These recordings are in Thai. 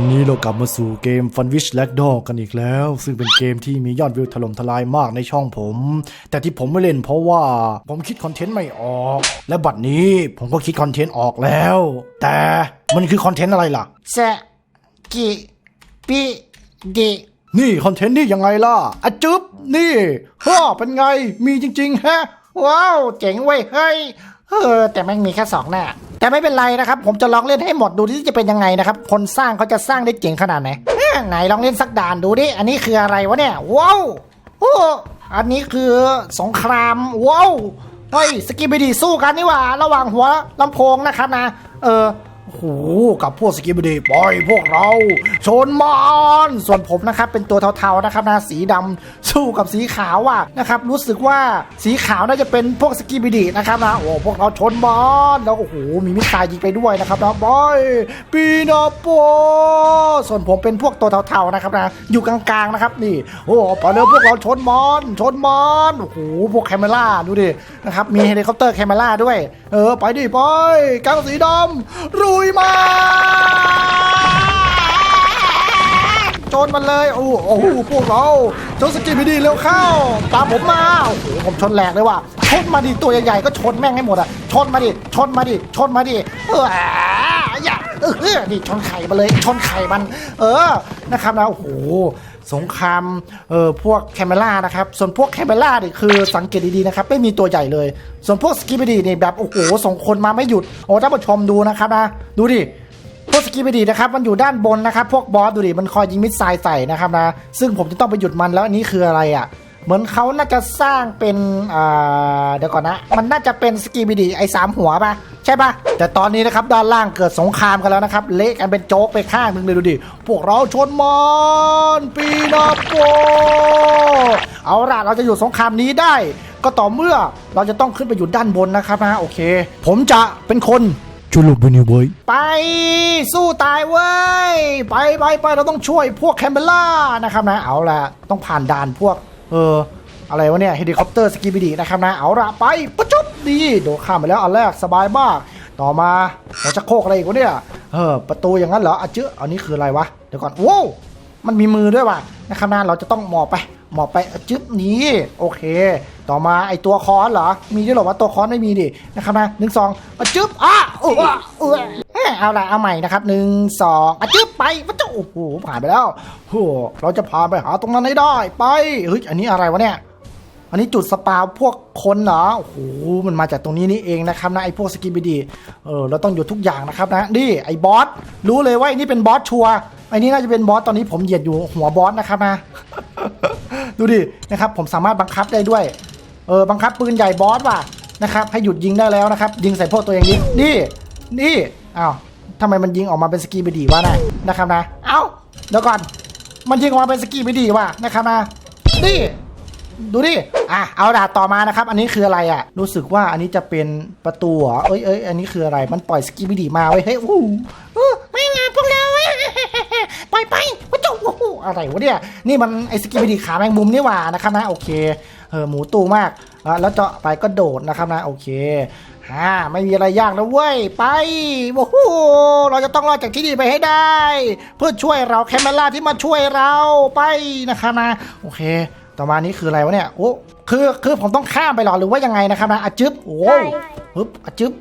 อนนี้เรากลับมาสู่เกม Fun Wish l a g d o g กันอีกแล้ว ซึ่งเป็นเกมที่มียอดวิวถล่มทลายมากในช่องผม แต่ที่ผมไม่เล่นเพราะว่าผมคิดคอนเทนต์ไม่ออก และบัดนี้ผมก็คิดคอนเทนต์ออกแล้ว แต่มันคือคอนเทนต์อะไรล่ะสกิปิดินี่คอนเทนต์นี่ยังไงล่ะอะจึ๊บนี่ฮ่าเป็นไงมีจริงๆแฮะ ว้าว เจ๋งเว้ยเฮ้ย เออแต่แม่งมีแค่สองหน้า แต่ไม่เป็นไรนะครับ ผมจะลองเล่นให้หมดดูที่จะเป็นยังไงนะครับ คนสร้างเขาจะสร้างได้เจ๋งขนาดไหนไหนลองเล่นสักด่านดูดิ อันนี้คืออะไรวะเนี่ย ว้าวโอ้อันนี้คือสงครามว้าวเฮ้ยสกิบดีสู้กันนี่หว่า ระหว่างหัวลำโพงนะครับนะ เออ โอ้โหกับพวกสกิบดีปล่อยพวกเรา ชนมอนส่วนผมนะครับเป็นตัวเทาๆนะครับนะสีดำสู้กับสีขาวอะนะครับรู้สึกว่าสีขาวน่าจะเป็นพวกสกีบดีนะครับนะโอ้พวกเราชนบอลแล้วโอ้โหมีมิสไซล์ยิงไปด้วยนะครับนะบอยปีนาโปส่วนผมเป็นพวกตัวเทาๆนะครับนะอยู่กลางๆนะครับนี่โอ้ไปเร็วพวกเราชนบอลชนบอลโอ้โหพวกแคมเมล่าดูดินะครับมีเฮลิคอปเตอร์แคมเมล่าด้วย เออไปดิไปกางสีดำรุยมาโจนมันเลย โอ้โหโอ้โหพวกเราเจ้าสกีไม่ดีเร็วเข้า ตามผมมาโอ้โหผมชนแหลกเลยว่ะชนมาดิตัวใหญ่ๆก็ชนแม่งให้หมดอะชนมาดิชนมาดิชนมาดิเอออย่าเออนี่ชนไข่มาเลยชนไข่มัน เออนะครับนะโอ้โห สงครามเออพวกแคมเมล่านะครับ ส่วนพวกแคมเมล่านี่คือสังเกตดีๆนะครับ ไม่มีตัวใหญ่เลย ส่วนพวกสกีบิดีนี่แบบโอ้โหส่งคนมาไม่หยุดโอ้ท่านผู้ชมดูนะครับนะดูดิพวกสกีไปดีนะครับมันอยู่ด้านบนนะครับ พวกบอสดูดิมันคอยยิงมิสไซล์ใส่นะครับนะซึ่งผมจะต้องไปหยุดมันแล้วอันนี้คืออะไรอะ่ะ เหมือนเขาน่าจะสร้างเป็นอ่าเดี๋ยวก่อนนะ มันน่าจะเป็นสกีบีดีไอ้สามหัวปะใช่ปะแต่ตอนนี้นะครับด้านล่างเกิดสงครามกันแล้วนะครับ เละกันเป็นโจ๊กไปข้างหนึงเลยดูดิ พวกเราชนมอนปีนาโป เอาล่ะเราจะอยู่สงครามนี้ได้ ก็ต่อเมื่อเราจะต้องขึ้นไปอยู่ด้านบนนะครับนะโอเค ผมจะเป็นคนจุลุบนิวเบยไปสู้ตายเว้ย ไปไปไปเราต้องช่วยพวกแคมเบล่านะครับนะเอาละต้องผ่านด่านพวก เออ อะไรวะเนี่ยเฮลิคอปเตอร์สกีบิดีนะครับนะ เอาละไปปะจุ๊บดีโดดข้ามไปแล้วอันแรกสบายมาก ต่อมาเราจะโคกอะไรอีกวะเนี่ย เออ ประตูอย่างนั้นเหรออะเจ้าอันนี้คืออะไรวะ เดี๋ยวก่อน โว้ มันมีมือด้วยว่ะนะครับนะเราจะต้องหมอบไปหมอบไปอะจึ๊บนี้โอเค ต่อมาไอตัวคอนเหรอ มีด้วยเหรอว่าตัวคอนไม่มีดินะครับนะหนึ่งสองอะจึ๊บอะเออเออเอ้ยเอาละเอาใหม่นะครับหนึ่งสองอะจึ๊บไปปะจุ๊บโอ้โหผ่านไปแล้วโอ้เราจะพาไปหาตรงนั้นให้ได้ไปเฮ้ยอันนี้อะไรวะเนี่ย อันนี้จุดสปาพวกคนเหรอโอ้โหมันมาจากตรงนี้นี่เองนะครับนะไอ้พวกสกิบิดีเออเราต้องอยู่ทุกอย่างนะครับนะนี่ไอ้บอสรู้เลยว่าไอ้นี่เป็นบอสชัวไอ้นี่น่าจะเป็นบอสตอนนี้ผมเหยียดอยู่หัวบอสนะครับนะ ดูดินะครับผมสามารถบังคับได้ด้วยเออบังคับปืนใหญ่บอสว่ะนะครับให้หยุดยิงได้แล้วนะครับ ยิงใส่พวกตัวเองนี้นี่นี่อ้าวทำไมมันยิงออกมาเป็นสกีบิดีวะนะนะครับนะ เอ้าเดี๋ยวก่อนมันยิงออกมาเป็นสกีบิดีว่ะนะครับนะนี่ ดูดิ อะ เอาดาบต่อมานะครับ อันนี้คืออะไรอะ รู้สึกว่าอันนี้จะเป็นประตูเหรอเอ้ยเอ้ยอันนี้คืออะไร มันปล่อยสกีบิดีมาเว้ยเฮ้ยอู้หูไม่งานพวกเราปล่อยไปวะจุ๊บอะไรวะเนี่ย นี่มันไอสกีบิดีขาแมงมุมนี่หว่านะครับนะ โอเค เออหมูตู้มาก แล้วเจาะไปก็โดดนะครับนะ โอเคฮ่าไม่มีอะไรยากนะเว้ย ไปโอ้โหเราจะต้องรอดจากที่นี่ไปให้ได้ เพื่อช่วยเราแคมเมล่าที่มาช่วยเราไปนะครับนะ โอเค ต่อมานี้คืออะไรวะเนี่ยโอ้คือคือผมต้องข้ามไปหรอหรือว่ายังไงนะครับนะอะจึ๊บโอ้ฮึบอะจึ๊บ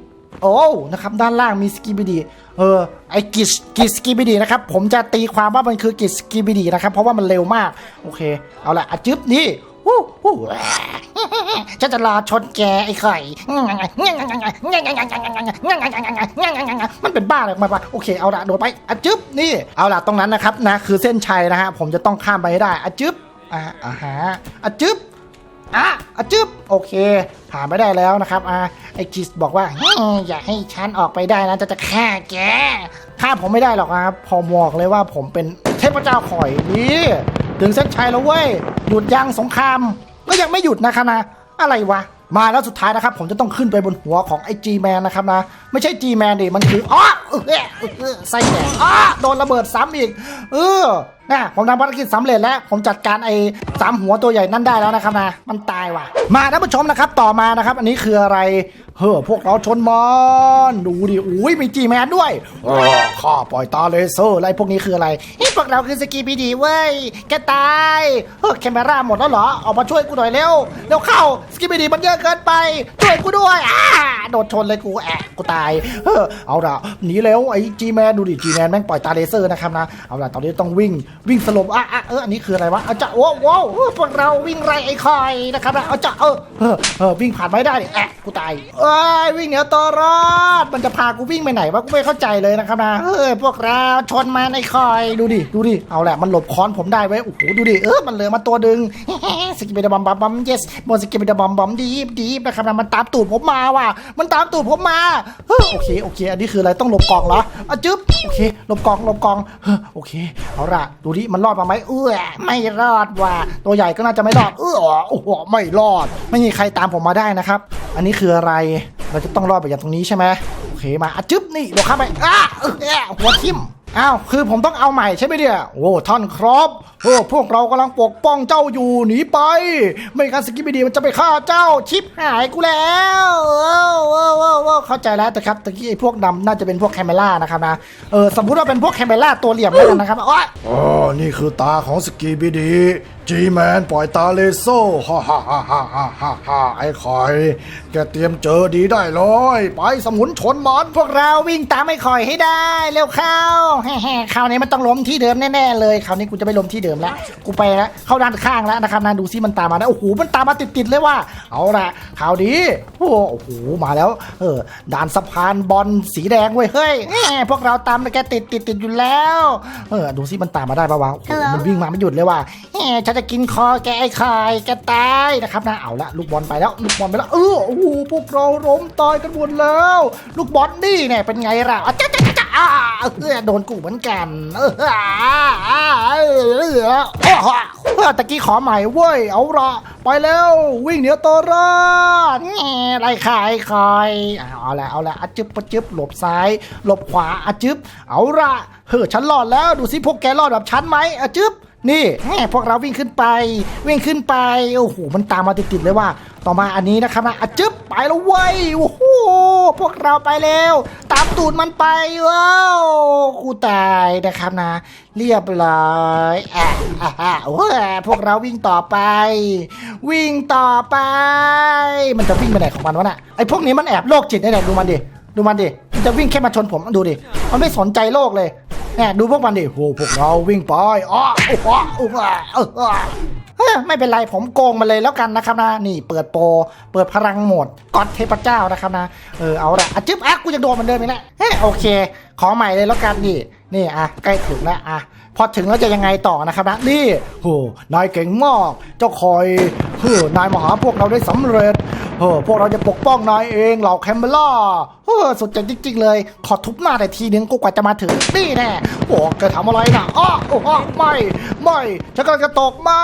โอ้นะครับด้านล่างมีสกีบิดีเออไอ้กิสกิสกีบิดีนะครับผมจะตีความว่ามันคือกิสกีบิดีนะครับเพราะว่ามันเร็วมากโอเค เอาละอะจึ๊บนี่วู้วู้ฉันจะรอชนแกไอ้ไข่ มันเป็นบ้าอะไรของมันวะโอเคเอาละโดดไปอะจึ๊บนี่ เอาละตรงนั้นนะครับนะคือเส้นชัยนะฮะผมจะต้องข้ามไปให้ได้อะจึ๊บ อ่าอ่าฮะอะจึ๊บอะอะจึ๊บโอเค ผ่านไปได้แล้วนะครับอ่าไอกิสบอกว่าอืมอย่าให้ฉันออกไปได้นะจะจะฆ่าแกฆ่าผมไม่ได้หรอกนะครับพอบอกเลยว่าผมเป็นเทพเจ้าข่อยนี่ถึงเส้นชัยแล้วเว้ยหยุดยังสงคราม ก็ยังไม่หยุดนะครับนะ อะไรวะ มาแล้วสุดท้ายนะครับ ผมจะต้องขึ้นไปบนหัวของไอจีแมนนะครับนะไม่ใช่ G-Man ดิมันคืออ๋อเออเออเออไส้แตกอ๋อโดนระเบิดซ้ำอีก เออนะผมทำภารกิจสำเร็จแล้ว ผมจัดการไอ้สามหัวตัวใหญ่นั่นได้แล้วนะครับนะมันตายว่ะ มาท่านผู้ชมนะครับ ต่อมานะครับ อันนี้คืออะไรเฮ้อพวกเราชนมันดูดิอุ้ยมี G-Man ด้วยออข้าปล่อยตาเลเซอร์อะไรพวกนี้คืออะไรไอ้พวกเราคือสกีบีดีเว้ยแกตายเฮ้ยแคมเมราหมดแล้วเหรอออกมาช่วยกูหน่อยเร็วเร็วเข้าสกิปปี้ดีมันเยอะเกินไปช่วยกูด้วยอ่าโดดชนเลยกูแอะกูตายเออเอาละหนีเร็วไอ้จีแมนดูดิจีแมนแม่งปล่อยตาเลเซอร์นะครับนะเอาละตอนนี้ต้องวิ่งวิ่งสลบอะอะเอออันนี้คืออะไรวะเอาจะโว้โว้พวกเราวิ่งไล่ไอ้คอยนะครับนะเอาจะเออเออเออวิ่งผ่านไม่ได้ดิแอะกูตายเอ้ยวิ่งเหนียวตัวรอดมันจะพากูวิ่งไปไหนวะกูไม่เข้าใจเลยนะครับนะเออพวกเราชนมันไอ้คอยดูดิดูดิเอาแหละมันหลบค้อนผมได้ไว้โอ้โหดูดิเออมันเหลือมาตัวดึงสกิปเดบัมบัมบัม yes บนสกิปเดบัมบัมดีฟดีฟนะครับนะมันตามตูดผมมาว่ะมันตามตูดผมมาเฮ้ยโอเคโอเค อันนี้คืออะไรต้องหลบกองเหรออะจึ๊บโอเคหลบกองหลบกองเฮ้อโอเคเอาละดูดิมันรอดมาไหมเออไม่รอดว่ะตัวใหญ่ก็น่าจะไม่รอดเออโอ้โหไม่รอด ไม่มีใครตามผมมาได้นะครับ อันนี้คืออะไรเราจะต้องรอดไปอย่างตรงนี้ใช่ไหมโอเคมาอะจึ๊บนี่เราเข้าไปอ้าเออหัวทิ่ม อ้าว คือผมต้องเอาใหม่ใช่ไหมเนี่ย โอ้ท่านครับโอ้พวกเรากำลังปกป้องเจ้าอยู่หนีไป ไม่งั้นสกิปปีดีมันจะไปฆ่าเจ้าชิปหายกูแล้วเออเออเออเออเข้าใจแล้วแต่ครับตะกี้ไอ้พวกดำน่าจะเป็นพวกแคมเมล่านะครับนะ เออสมมุติว่าเป็นพวกแคมเมล่าตัวเหลี่ยมแล้วกันนะครับโอ้ยอ๋อนี่คือตาของสกีบีดี จีแมนปล่อยตาเลโซ่ฮ่าฮ่าฮ่าฮ่าฮ่าฮ่าฮ่าไอ้คอย แกเตรียมเจอดีได้เลย ไปสมุนชนมันพวกเราวิ่งตามไม่คอยให้ได้ เร็วเข้าแฮ่ๆคราวนี้มันต้องล้มที่เดิมแน่ๆเลยคราวนี้กูจะไม่ล้มที่เดิมแล้วกูไปแล้วเข้าด้านข้างแล้วนะครับนะดูซิมันตามมาได้วโอ้โหมันตามมาติดๆเลยว่า เอาละข่าวดีโอ้โหมาแล้ว เออด่านสะพานบอลสีแดงเว้ยเฮ้ยแหมพวกเราตามแกติดติดติดอยู่แล้ว เออดูซิมันตามมาได้ปะวะโอ้โหมันวิ่งมาไม่หยุดเลยว่ะแหมฉันจะกินคอแกไอ้คายแกตายนะครับนะเอาละลูกบอลไปแล้วลูกบอลไปแล้วเออโอ้โหพวกเราล้มตายกันหมดแล้ว ลูกบอลนี่เนี่ยเป็นไงล่ะจ้าจ้าจ้าเออโดนกูเหมือนกันเออเออเออโอ้โหตะกี้ขอใหม่เว้ยเอาละไปแล้ววิ่งเหนียวตัวรอดแง่ไล่ขายคอยเอาละเอาละอจึบปะจึบหลบซ้าย หลบขวาอจึบเอาละเฮ้อฉันรอดแล้วดูสิพวกแกรอดแบบฉันไหมอจึบ นี่แม่พวกเราวิ่งขึ้นไป วิ่งขึ้นไปโอ้โหมันตามมาติดๆเลยว่า ต่อมาอันนี้นะครับนะอะจึ๊บไปแล้วเว้ยโอ้โหพวกเราไปแล้ว ตามตูดมันไปว้าวกูตายนะครับนะ เรียบร้อยอะอะอะโอ้พวกเราวิ่งต่อไป วิ่งต่อไป มันจะวิ่งไปไหนของมันวะน่ะไอ้พวกนี้มันแอบโรคจิตได้ไหนดูมันดิดูมันดิมันจะวิ่งแค่มาชนผมดูดิมันไม่สนใจโลกเลย แหมดูพวกมันดิโหพวกเราวิ่งไปอ้ออ้ออ้ออ้ออ้อเฮ้ยไม่เป็นไรผมโกงมาเลยแล้วกันนะครับนะ นี่เปิดโปรเปิดพลังหมดกอดเทพเจ้านะครับนะ เออเอาละอจึ๊บอะกูจะโดนมันเดิมอีกแล้วเฮ้โอเค ขอใหม่เลยแล้วกันนี่นี่อะใกล้ถึงแล้วอะพอถึงแล้วจะยังไงต่อนะครับนะนี่โหนายเก่งมากเจ้าคอยเฮ้อนายมาหาพวกเราได้สำเร็จเฮ้อพวกเราจะปกป้องนายเองเหล่าแคมเบล่าเฮ้อสุดใจจริงๆเลย ขอทุบหน้าแต่ทีนึงกูกว่าจะมาถึงนี่แน่โอ้แกทำอะไรนะอ้อโอ้ไม่ไม่ฉันกำลังจะตกมา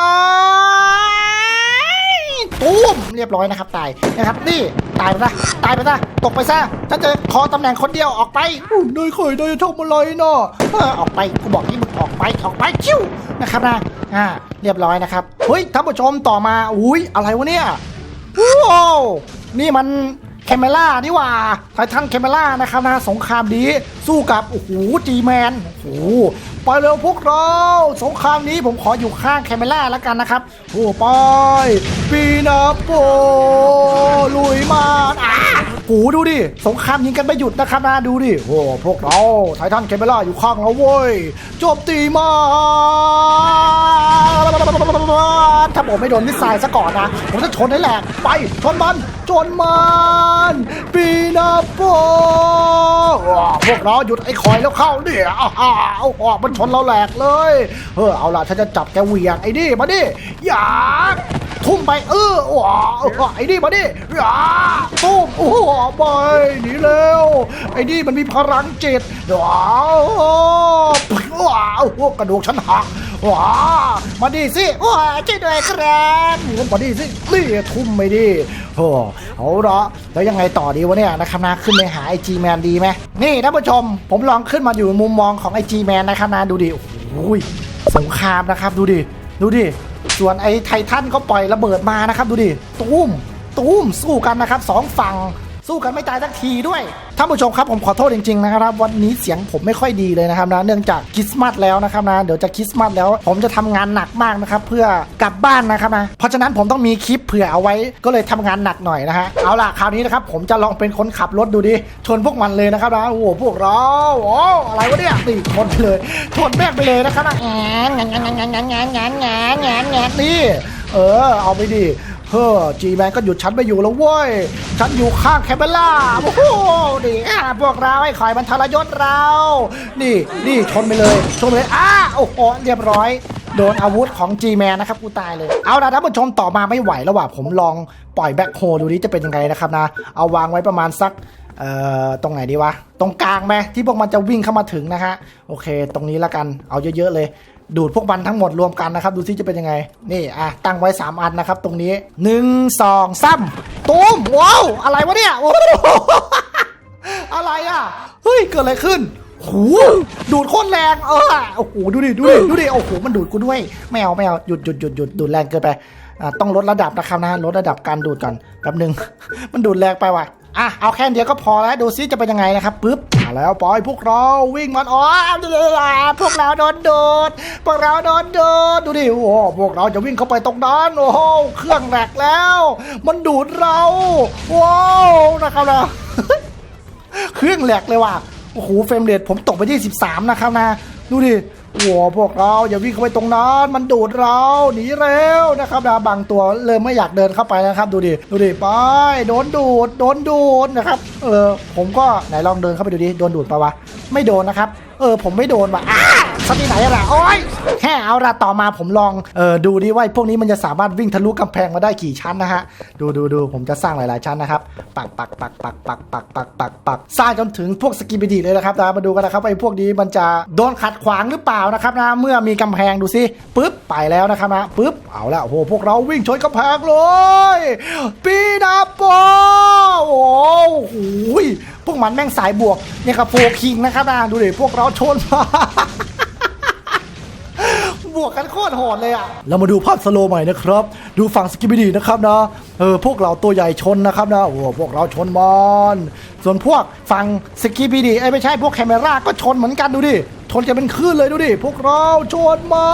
ตุ้มเรียบร้อยนะครับ ตายนะครับ นี่ตายไปซะตายไปซะตกไปซะฉันจะขอตำแหน่งคนเดียวออกไปนายเคยนายทำอะไรนะเออออกไปกูบอกให้มึงออกไปออกไปคิ้วนะครับนะอ่าเรียบร้อยนะครับเฮ้ยท่านผู้ชมต่อมาอุ้ยอะไรวะเนี่ยว้าวนี่มันแคมเมล่านี่หว่าไททันแคมเมล่านะครับนะสงครามดีสู้กับโอ้โหจีแมนโอ้โหไปเร็วพวกเรา สงครามนี้ผมขออยู่ข้างแคมเมล่าแล้วกันนะครับโอ้ไป ปีนาโปลุยมาอะโอ้โหดูดิ สงครามยิงกันไม่หยุดนะครับนะดูดิโอ้พวกเราไททันแคมเมล่าอยู่ข้างเราเว้ยโจมตีมาถ้าผมไม่โดนมิสไซล์ซะก่อนนะผมจะชนให้แหลกไปชนมันชนมันปีนาโปว้าวพวกเราหยุดไอ้คอยแล้วเข้าเนี่ยอ้าวเอาออกมันชนเราแหลกเลยเออเอาล่ะฉันจะจับแกเหวียงไอ้นี่มาดิอย่า ทุ่มไปเออว้าวไอ้นี่มาดิอย่าตุ้มโอ้โหไปหนีเร็วไอ้นี่มันมีพลังจิตว้าวว้าวกระดูกฉันหักว้ามาดิสิโอ้ยช่วยด้วยครับนี่มันมาดิสินี่ทุ่มไม่ดีโอ้เอาละแล้วยังไงต่อดีวะเนี่ยนะครับนะขึ้นไปหาไอจีแมนดีไหมนี่ท่านผู้ชม ผมลองขึ้นมาอยู่มุมมองของไอจีแมนนะครับนะดูดิโอ้ยสงครามนะครับดูดิดูดิ ส่วนไอ้ไททันก็ปล่อยระเบิดมานะครับ ดูดิ ตุ้ม ตุ้มสู้กันนะครับสองฝั่งสู้กันไม่ตายสักทีด้วย ท่านผู้ชมครับผมขอโทษจริงๆนะครับวันนี้เสียงผมไม่ค่อยดีเลยนะครับนะเนื่องจากคริสต์มาสแล้วนะครับนะเดี๋ยวจะคริสต์มาสแล้ว ผมจะทำงานหนักมากนะครับเพื่อกลับบ้านนะครับนะเพราะฉะนั้นผมต้องมีคลิปเผื่อเอาไว้ก็เลยทำงานหนักหน่อยนะฮะเอาล่ะคราวนี้นะครับผมจะลองเป็นคนขับรถดูดิชนพวกมันเลยนะครับนะโอ้โหพวกเราโอ้อะไรวะเนี่ยนี่ชนเลยชนแม่ไปเลยนะครับนะงานงานงานงานงานงานงานงานงานงานนี่เออเอาไปดิ เฮ้อจีแมนก็หยุดฉันไปอยู่แล้วเว้ย ฉันอยู่ข้างแคมเบล่าโอ้โหนี่พวกเราไอ้ข่อยมันทรยศเรา นี่นี่ชนไปเลยชนไปเลยอ้าโอ้โหเรียบร้อยโดนอาวุธของ G Man นะครับ กูตายเลย เอาละท่านผู้ชมต่อมาไม่ไหวแล้วว่ะผมลองปล่อยแบ็คโฮดูนี้จะเป็นยังไงนะครับนะ เอาวางไว้ประมาณสัก เอ่อ ตรงไหนดีวะ ตรงกลางไหมที่พวกมันจะวิ่งเข้ามาถึงนะฮะ โอเค ตรงนี้ละกัน เอาเยอะๆเลย ดูดพวกมันทั้งหมดรวมกันนะครับ ดูซิจะเป็นยังไง นี่อะตั้งไว้ 3 อันนะครับ ตรงนี้ 1 2 3ตุ้มว้าวอะไรวะเนี่ยโอ้โหอะไรอะเฮ้ยเกิดอะไรขึ้นโหดูดโคตรแรงเออโอ้โหดูดิดูดิดูดิโอ้โหมันดูดกูด้วยไม่เอาไม่เอาหยุดหยุดหยุดหยุดดูดแรงเกินไปอ่าต้องลดระดับนะครับนะลดระดับการดูดก่อนแป๊บหนึ่งมันดูดแรงไปว่ะ อะเอาแค่เดียวก็พอแล้วดูซิจะเป็นยังไงนะครับปึ๊บมาแล้วปล่อยพวกเราวิ่งมันอ๋อพวกเราโดนดูดพวกเราโดนดูดดูดิโอ้พวกเราจะวิ่งเข้าไปตรงนั้นโอ้โหเครื่องแหลกแล้ว มันดูดเราว้าวนะครับนะเครื่องแหลกเลยว่ะโอ้โหเฟรมเรทผมตกไปที่13นะครับนะดูดิ หัวพวกเราอย่าวิ่งเข้าไปตรงนั้นมันดูดเราหนีเร็วนะครับนะบางตัวเริ่มไม่อยากเดินเข้าไปนะครับ ดูดิดูดิไปโดนดูดโดนดูดนะครับเออผมก็ไหนลองเดินเข้าไปดูดิโดนดูดปะวะไม่โดนนะครับ เออผมไม่โดนว่ะอ้า สักทีไหนอะล่ะ โอ้ยแค่เอาละต่อมาผมลองเออดูดิว่าพวกนี้มันจะสามารถวิ่งทะลุกำแพงมาได้กี่ชั้นนะฮะ ดูดูดูผมจะสร้างหลาย ๆ ชั้นนะครับ ปักปักปักปักปักปักปักปักปักสร้างจนถึงพวกสกิบิดีเลยนะครับนะมาดูกันนะครับไอ้พวกนี้มันจะโดนขัดขวางหรือเปล่านะครับนะเมื่อมีกำแพงดูสิปึ๊บไปแล้วนะครับนะปึ๊บเอาละโอ้โหพวกเราวิ่งชนกำแพงเลยปีนาโปโอ้โหพวกมันแม่งสายบวกเนี่ยกับโฟคิงนะครับนะดูดิพวกเราชนมา บวกกันโคตรโหดเลยอะ เรามาดูภาพสโลใหม่นะครับ ดูฝั่งสกิบิดีนะครับนะ เออพวกเราตัวใหญ่ชนนะครับนะ โอ้พวกเราชนมอน ส่วนพวกฝั่งสกิบิดีไอ้ไม่ใช่พวกแคมเมราก็ชนเหมือนกันดูดิ ชนจะเป็นคลื่นเลยดูดิ พวกเราชนมอ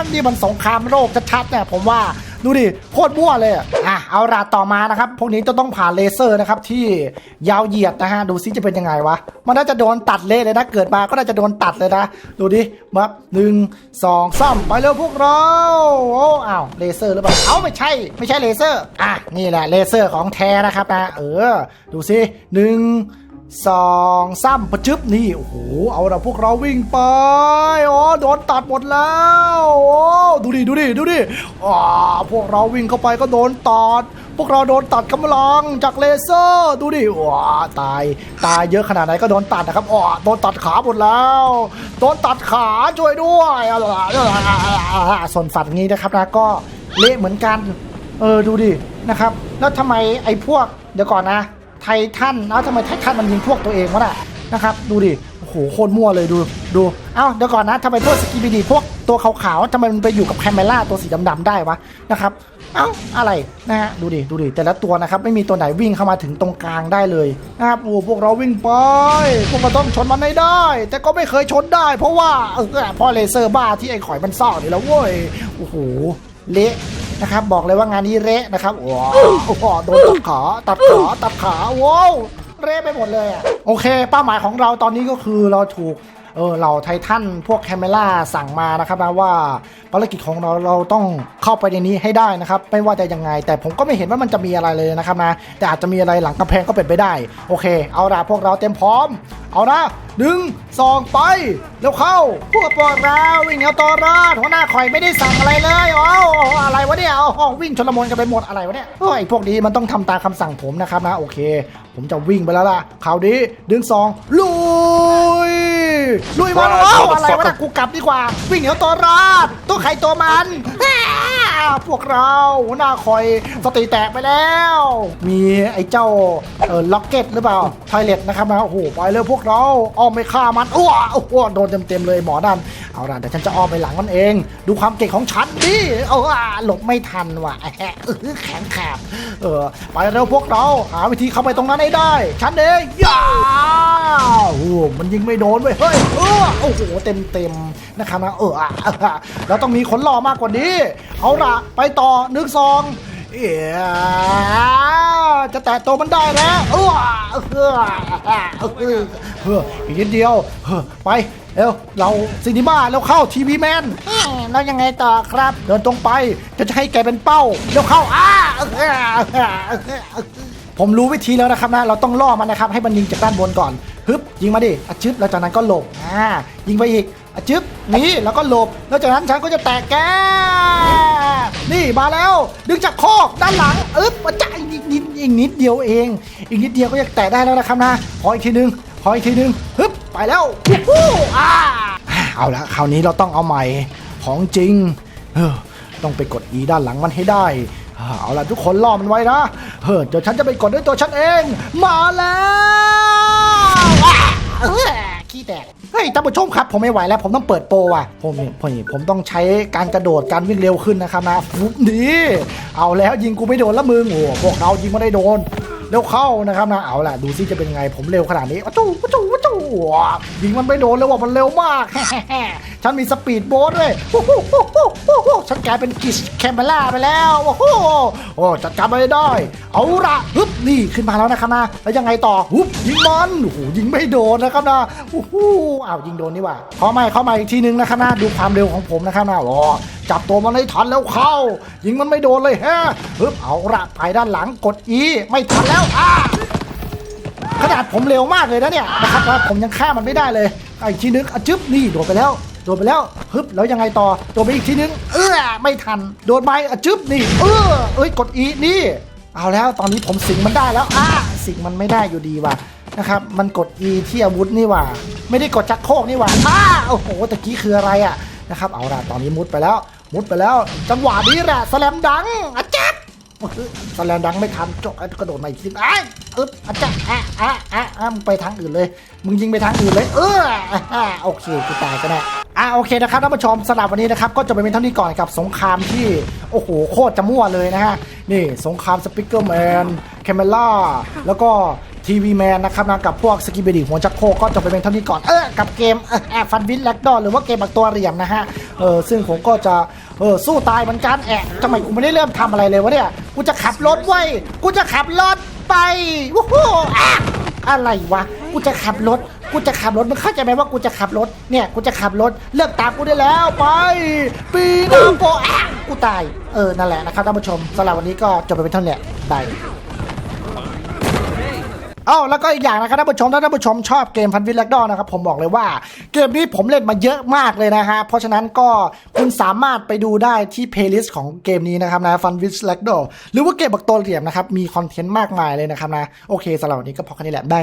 น นี่มันสงครามโลกชัดๆเนี่ยผมว่า ดูดิโคตรมั่วเลยอะเอาละต่อมานะครับ พวกนี้จะต้องผ่านเลเซอร์นะครับที่ยาวเหยียดนะฮะดูซิจะเป็นยังไงวะ มันน่าจะโดนตัดเละเลยนะ เกิดมาก็น่าจะโดนตัดเลยนะ ดูดิมาหนึ่งสองสามไปเร็วพวกเราโอ้อ้าวเลเซอร์หรือเปล่าเอ้าไม่ใช่ ไม่ใช่เลเซอร์อะนี่แหละเลเซอร์ของแท้นะครับนะเออ ดูซิหนึ่ง สองซ้ำประจึบนี่ โอ้โห เอาละพวกเราวิ่งไป อ๋อ โดนตัดหมดแล้ว โอ้ดูดิ ดูดิ ดูดิอ๋อพวกเราวิ่งเข้าไปก็โดนตัด พวกเราโดนตัดกำลังจากเลเซอร์ ดูดิว้าตาย ตายเยอะขนาดไหนก็โดนตัดนะครับอ๋อโดนตัดขาหมดแล้ว โดนตัดขาช่วยด้วยส่วนฝันนี้นะครับนะก็เละเหมือนกัน เออ ดูดิ นะครับ แล้วทำไมไอ้พวก เดี๋ยวก่อนนะ ไททันเอ้าทำไมไททันมันยิงพวกตัวเองวะน่ะนะครับดูดิโอ้โหโคตรมั่วเลยดูดูเอ้าเดี๋ยวก่อนนะทำไมพวกสกิบิดีพวกตัวขาวๆทำไมมันไปอยู่กับแคมเมล่าตัวสีดำๆได้วะนะครับเอ้าอะไรนะฮะดูดิดูดิแต่ละตัวนะครับไม่มีตัวไหนวิ่งเข้ามาถึงตรงกลางได้เลยนะครับโอ้พวกเราวิ่งไปพวกเราต้องชนมันให้ได้ แต่ก็ไม่เคยชนได้ เพราะว่าเออเพราะเลเซอร์บ้าที่ไอ้ข่อยมันซ่อนนี่แล้วเว้ยโอ้โหเละ นะครับ บอกเลยว่างานนี้เละนะครับโอ้โหโดนตัดขาตัดขาตัดขาว้าวเละไปหมดเลยอะโอเค เป้าหมายของเราตอนนี้ก็คือเราถูกเออเหล่าไททันพวกแคมเมล่าสั่งมานะครับนะว่าภารกิจของเราเราต้องเข้าไปในนี้ให้ได้นะครับ ไม่ว่าจะยังไง แต่ผมก็ไม่เห็นว่ามันจะมีอะไรเลยนะครับนะแต่อาจจะมีอะไรหลังกำแพงก็เป็นไปได้ โอเค เอาละพวกเราเต็มพร้อม เอานะ หนึ่งสองไป แล้วเข้าพวกพวกเราวิ่งเอาตัวรอดหัวหน้าคอยไม่ได้สั่งอะไรเลยอ้าวอะไรวะเนี่ยอ้าววิ่งชนละมนกันไปหมดอะไรวะเนี่ยโอ้ยพวกนี้มันต้องทำตามคำสั่งผมนะครับนะโอเค ผมจะวิ่งไปแล้วล่ะข่าวดีดึงสองลุยลุยมาแล้วว้าวอะไรวะนะกูกลับดีกว่า วิ่งเหนียวตัวรอดตัวใครตัวมัน พวกเราหัวหน้าคอยสติแตกไปแล้ว มีไอ้เจ้าเออล็อกเก็ตหรือเปล่าไพเล็ตนะครับนะโอ้โหไปเลยพวกเราอ้อมไม่ฆ่ามันอ้วโอ้โหโดนเต็มๆเลยหมอนั่นเอาล่ะเดี๋ยวฉันจะอ้อมไปหลังมันเอง ดูความเก่งของฉันดิเอาอะหลบไม่ทันว่ะแข็งแขบเออไปเร็วพวกเราหาวิธีเข้าไปตรงนั้นให้ได้ ฉันเองย่าโอ้โหมันยิงไม่โดนเว้ยเฮ้ยเออโอ้โหเต็มเต็มๆนะครับนะเอออะแล้วต้องมีคนรอมากกว่านี้เอาล่ะไปต่อหนึ่งสองเอ๋จะแตะตัวมันได้แล้วเออเออเออเอออีกนิดเดียวเออไปเร็วเราซินิมาแล้วเข้าทีวีแมนแล้วยังไงต่อครับ เดินตรงไปจะจะให้แกเป็นเป้าแล้วเข้าอ้าผมรู้วิธีแล้วนะครับนะ เราต้องล่อมันนะครับ ให้มันยิงจากด้านบนก่อนฮึบยิงมาดิอจึ๊บแล้วจากนั้นก็หลบอ่ายิงไปอีกอจึ๊บนี่แล้วก็หลบแล้วจากนั้นฉันก็จะแตกแก นี่มาแล้ว ดึงจากคอกด้านหลังอึ๊บมาจ่ายอีกนิดอีกนิดเดียวเอง อีกนิดเดียวก็จะแตะได้แล้วนะครับนะขออีกทีนึงขออีกทีนึงฮึบไปแล้ววู้ฮู้อ่าเอาละคราวนี้เราต้องเอาใหม่ของจริงเออต้องไปกด E ด้านหลังมันให้ได้เอาละทุกคนล่อมันไว้นะเฮ้เดี๋ยวฉันจะไปกดด้วยตัวฉันเอง มาแล้ว ขี้แตกเฮ้ยท่านผู้ชมครับ ผมไม่ไหวแล้วผมต้องเปิดโปรว่ะผมผมผมต้องใช้การกระโดดการวิ่งเร็วขึ้นนะครับนะฟุบดีเอาแล้วยิงกูไม่โดนละมึงโอ้พวกเรายิงไม่ได้โดน เร็วเข้านะครับนะเอาล่ะดูซิจะเป็นไงผมเร็วขนาดนี้ว้าจูว้าจูว้าจูยิงมันไม่โดนเลยว่ะมันเร็วมากฉันมีสปีดโบ๊ทด้วยโอ้โหโอ้โหโอ้โหฉันกลายเป็นกิชแคมเบล่าไปแล้วโอ้โหโอ้จัดการไม่ได้ เอาละฮึบนี่ขึ้นมาแล้วนะครับนะแล้วยังไงต่อฮึบยิงมันโอ้โหยิงไม่โดนนะครับนะโอ้โหอ้าวยิงโดนนี่ว่ะเข้ามาเข้ามาอีกทีนึงนะครับนะดูความเร็วของผมนะครับนะอ๋อจับตัวมันให้ทันแล้วเข้า ยิงมันไม่โดนเลยฮะฮึบเอาละไปด้านหลังกด E ไม่ทันแล้วอ่าขนาดผมเร็วมากเลยนะเนี่ยนะครับว่าผมยังฆ่ามันไม่ได้เลยเอาอีกทีนึงอะจึ๊บนี่โดดไปแล้วโดดไปแล้วฮึบแล้วยังไงต่อโดดไปอีกทีนึงเออไม่ทัน โดดไปอะจึ๊บนี่ เออเอ้ยกดอีนี่ เอาแล้วตอนนี้ผมสิงมันได้แล้วอ่าสิงมันไม่ได้อยู่ดีว่ะนะครับมันกด E ที่อาวุธนี่ว่ะไม่ได้กดจักโคกนี่ว่ะอ้าโอ้โหตะกี้คืออะไรอะนะครับเอาละตอนนี้มุดไปแล้ว มุดไปแล้ว จังหวะนี้แหละสแลมดังอ สแลนดังไม่ทันจกกระโดดมาอีกทีไอ้อึ๊บอาจารย์อะอะอะอะมึงไปทางอื่นเลย มึงยิงไปทางอื่นเลย เอออะโอเคกูตายก็ได้อะโอเคนะครับท่านผู้ชมสำหรับวันนี้นะครับ ก็จะไปเป็นเท่านี้ก่อนกับสงครามที่ โอ้โห โคตรจะมั่วเลยนะฮะ นี่สงครามสปิเกอร์แมนแคมเมล่าแล้วก็ทีวีแมนนะครับนะกับพวกสกิบดีหัวจักโคก็จะไปเป็นเท่านี้ก่อนเออกับเกมเออแอบฟันวินแลกดอหรือว่าเกมบักตัวเหลี่ยมนะฮะเออซึ่งผมก็จะ เออสู้ตายเหมือนกันแอะทำไมกูไม่ได้เริ่มทำอะไรเลยวะเนี่ยกูจะขับรถไว้กูจะขับรถไปวู้ฮู้อะอะไรวะกูจะขับรถกูจะขับรถมึงเข้าใจไหมว่ากูจะขับรถเนี่ยกูจะขับรถเลิกตามกูได้แล้วไป ปีน้ำโกอะกูตายเออนั่นแหละนะครับท่านผู้ชมสำหรับวันนี้ก็จบไปเป็นเท่านี้บาย เอ้าแล้วก็อีกอย่างนะครับท่านผู้ชมถ้าท่านผู้ชมชอบเกมฟันวิลเลกดอนะครับผมบอกเลยว่าเกมนี้ผมเล่นมาเยอะมากเลยนะฮะเพราะฉะนั้นก็คุณสามารถไปดูได้ที่เพลย์ลิสต์ของเกมนี้นะครับนะฟันวิลเลกดอหรือว่าเกมบักโตเหลี่ยมนะครับมีคอนเทนต์มากมายเลยนะครับนะโอเคสำหรับวันนี้ก็พอแค่นี้แหละได้